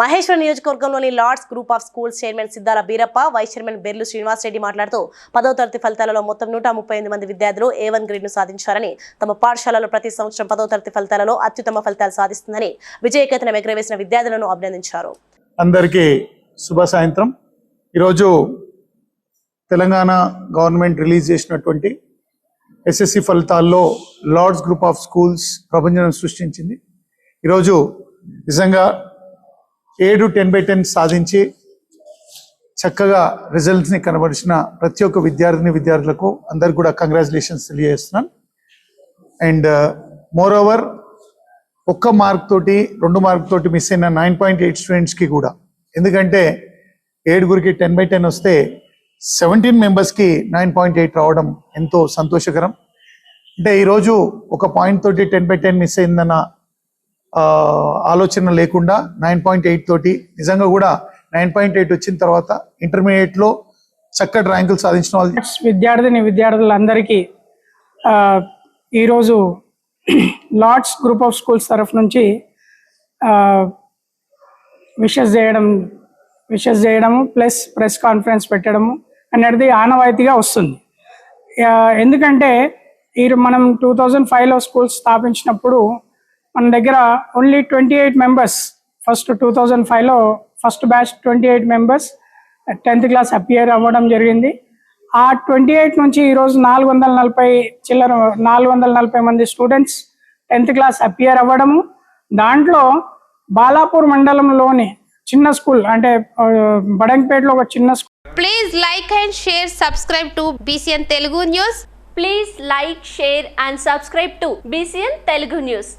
మహేశ్వర నియోజకవర్గంలోని Lords group of schools chairman Siddhala Beerappa vice chairman Berlu Srinivasa Reddy మాట్లాడుతూ పదో తరగతి ఫలితాలలో మొత్తం నూట ముప్పై ఎనిమిది మంది విద్యార్థులు ఏ వన్ గ్రేడ్ను సాధించారని తమ పాఠశాలలో ప్రతి సంవత్సరం పదో తరగతి ఫలితాలలో అత్యుత్తమ ఫలితాలు సాధిస్తుందని విజయకేతనం ఎగరవేసిన విద్యార్థులను అభినందించారు. అందరికీ శుభ సాయంత్రం. ఈరోజు తెలంగాణ గవర్నమెంట్ రిలీజ్ చేసినటువంటి ఎస్ఎస్సి ఫలితాల్లో లార్డ్స్ గ్రూప్ ఆఫ్ స్కూల్స్ ప్రపంచం సృష్టించింది. ఈరోజు నిజంగా ఏడు టెన్ బై టెన్ సాధించి చక్కగా రిజల్ట్స్ని కనబరిచిన ప్రతి ఒక్క విద్యార్థిని విద్యార్థులకు అందరికి కూడా కంగ్రాచులేషన్స్ తెలియజేస్తున్నాను. అండ్ మోర్ ఓవర్ ఒక్క మార్క్ తోటి రెండు మార్క్ తోటి మిస్ అయిన నైన్ పాయింట్ ఎయిట్ స్టూడెంట్స్కి కూడా. ఎందుకంటే ఏడుగురికి టెన్ బై టెన్ వస్తే సెవెంటీన్ మెంబర్స్కి నైన్ పాయింట్ ఎయిట్ రావడం ఎంతో సంతోషకరం. అంటే ఈరోజు ఒక పాయింట్ తోటి టెన్ బై టెన్ మిస్ అయిందన్న ఆలోచన లేకుండా నైన్ పాయింట్ ఎయిట్ తోటి నిజంగా కూడా నైన్ పాయింట్ ఎయిట్ వచ్చిన తర్వాత ఇంటర్మీడియట్లో చక్కటి ర్యాంకులు సాధించిన వాళ్ళు. విద్యార్థిని విద్యార్థులందరికీ ఈరోజు లార్డ్స్ గ్రూప్ ఆఫ్ స్కూల్స్ తరఫు నుంచి విషెస్ చేయడం విషెస్ చేయడము ప్లస్ ప్రెస్ కాన్ఫరెన్స్ పెట్టడము అనేది ఆనవాయితీగా వస్తుంది. ఎందుకంటే ఈ మనం టూ థౌజండ్ ఫైవ్లో స్కూల్స్ స్థాపించినప్పుడు మన దగ్గర only twenty eight members first two thousand ఫైవ్లో first batch twenty eight members tenth class appear అవ్వడం జరిగింది. ఆ ట్వంటీ ఎయిట్ నుంచి ఈరోజు నాలుగు వందల నలభై చిల్లర నాలుగు వందల నలభై మంది స్టూడెంట్స్ టెన్త్ క్లాస్ అపియర్ అవ్వడము. దాంట్లో బాలాపూర్ మండలంలోని చిన్న స్కూల్ అంటే బడంగపేటలో ఒక చిన్న school please like and share subscribe to BCN Telugu news please like share and subscribe to BCN Telugu news